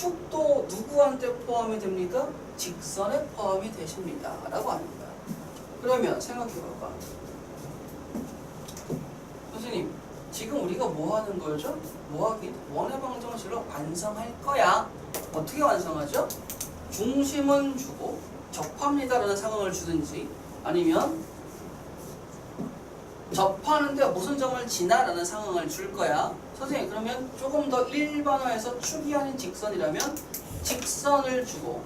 축도 누구한테 포함이 됩니까? 직선에 포함이 되십니다. 라고 거야. 그러면 생각해 봐봐. 선생님, 지금 우리가 뭐 하는 거죠? 뭐 하기? 원의 방정식을 완성할 거야. 어떻게 완성하죠? 중심은 주고 접합니다라는 상황을 주든지 아니면 접하는데 무슨 점을 지나라는 상황을 줄 거야. 선생님 그러면 조금 더 일반화해서 축이 아닌 직선이라면 직선을 주고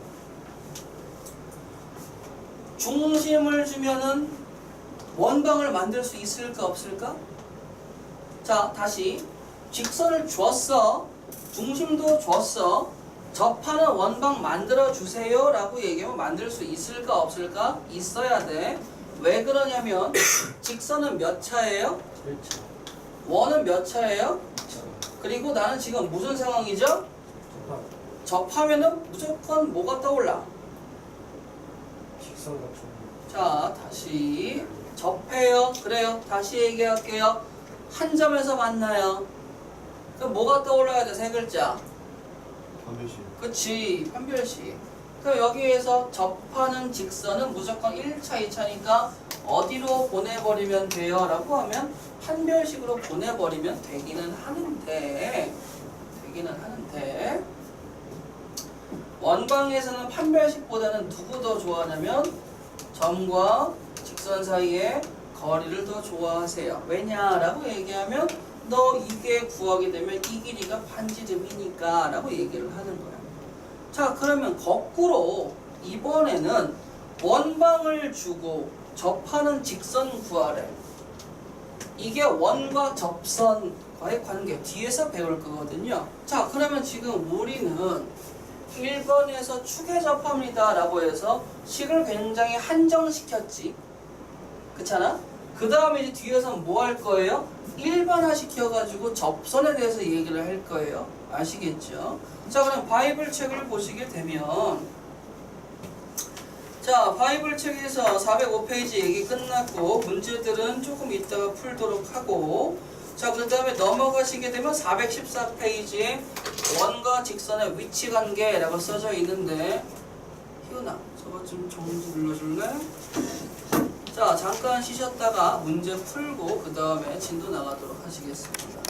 중심을 주면은 원방을 만들 수 있을까 없을까? 자 다시 직선을 줬어 중심도 줬어 접하는 원방 만들어 주세요 라고 얘기하면 만들 수 있을까 없을까? 있어야 돼왜 그러냐면 직선은 몇 차예요? 1차 원은 몇 차예요? 그리고 나는 지금 무슨 상황이죠? 접하면은 무조건 뭐가 떠올라? 직선 같은 자, 다시 접해요. 그래요. 다시 얘기할게요. 한 점에서 만나요. 그럼 뭐가 떠올라야 돼? 세 글자. 반드시 그치. 판별식. 그럼 여기에서 접하는 직선은 무조건 1차, 2차니까 어디로 보내버리면 돼요? 라고 하면 판별식으로 보내버리면 되기는 하는데 되기는 하는데 원방에서는 판별식보다는 누구 더 좋아하냐면 점과 직선 사이의 거리를 더 좋아하세요. 왜냐라고 얘기하면 너 이게 구하게 되면 이 길이가 반지름이니까 라고 얘기를 하는 거야. 자 그러면 거꾸로 이번에는 원방을 주고 접하는 직선 구하래. 이게 원과 접선과의 관계 뒤에서 배울 거거든요. 자 그러면 지금 우리는 1번에서 축에 접합니다 라고 해서 식을 굉장히 한정시켰지 그렇잖아? 그 다음에 이제 뒤에서 뭐 할 거예요? 일반화 시켜가지고 접선에 대해서 얘기를 할 거예요 아시겠죠? 자 그럼 바이블 책을 보시게 되면 자 바이블 책에서 405페이지 얘기 끝났고 문제들은 조금 이따가 풀도록 하고 자 그 다음에 넘어가시게 되면 414페이지에 원과 직선의 위치 관계라고 써져 있는데 희은아 저거 좀 정지 눌러줄래? 자 잠깐 쉬셨다가 문제 풀고 그 다음에 진도 나가도록 하시겠습니다